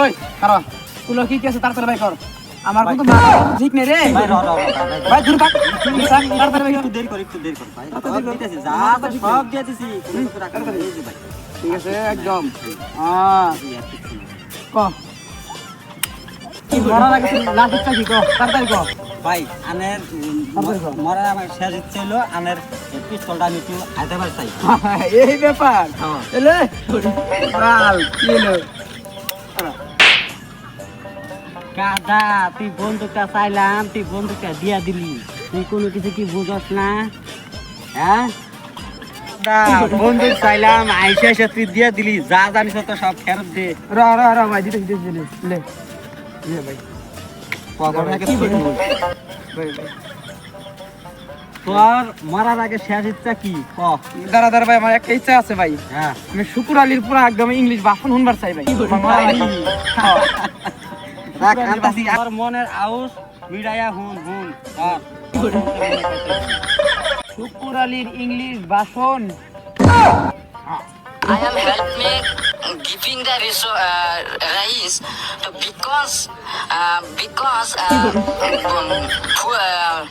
ওই কারও তুলো কি কি আছে তাড়াতাড়ি ভাই কর। আমার কিন্তু ঠিক নেই রে। ভাই র র ভাই, দূর থাক। তাড়াতাড়ি ভাই একটু দেরি কর একটু দেরি কর ভাই। সব। দিতেছি যা সব ভাই। ঠিক আছে একদম। আর কিচ্ছু না। ক? কি মরার আগে তুই লাস্ট ইচ্ছা কি ক তাড়াতাড়ি ক। ভাই আনের। মরার আমার শেষ ইচ্ছে হলো আনের পিস্তলটা আমি একটু হাতে পার চাই এই ব্যাপার। হ্যাঁ। এলে? বাল কি হলো? কাদা তুই বন্দুকটা চাইলাম তুই বন্দুকটা দিয়া দিলি। তুই কোনো কিছু কি বুঝস না? হ্যাঁ? বন্দুক চাইলাম আইসা তুই দিয়া দিলি। যা জানিস তো সব ফেরত দে। র র র ভাই দিতে দিতে দিতে লে। লে ভাই। তোর মরার আগে শেষ ইচ্ছা কি? দাঁড়া ভাই আমার একটা ইচ্ছা আছে ভাই। হ্যাঁ। আমি শুকুর আলীর পুরা একদম ইংলিশ ভাষণ শুনবার চাই ভাই। আমার। হ্যাঁ। মনের আউস মিডাইয়া হুন হুন শুকুর আলীর ইংলিশ ভাষণ I am helping giving the reso- uh, rice to because uh, because uh, um, fu- uh,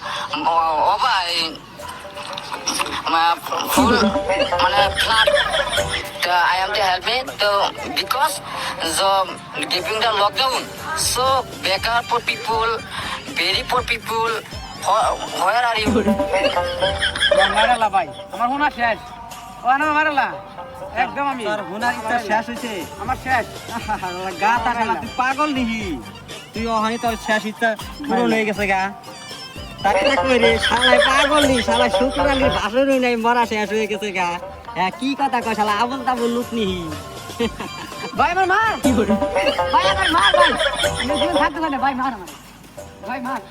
over uh, full মানে plant তো I am the helping তো because the giving the lockdown so better for people very poor people where are you না মারালা একদম আমি তোর হুনার ইচ্ছা শেষ হইছে আমার শেষ গা তাকালা তুই পাগল নিহি তুই ওখানে তোর শেষ ইচ্ছা পূরণ হয়ে গেছে গা তাকে কই রে শালাই পাগল নি শালা শুক্রালি বাসরই নাই মরা শেষ হয়ে গেছে গা হ্যাঁ কি কথা কয় শালা আবল তাবল লুক নিহি ভাই আমার মার কি করে ভাই আমার মার ভাই আমি জীবন থাকতে পারি ভাই মার আমার ভাই মার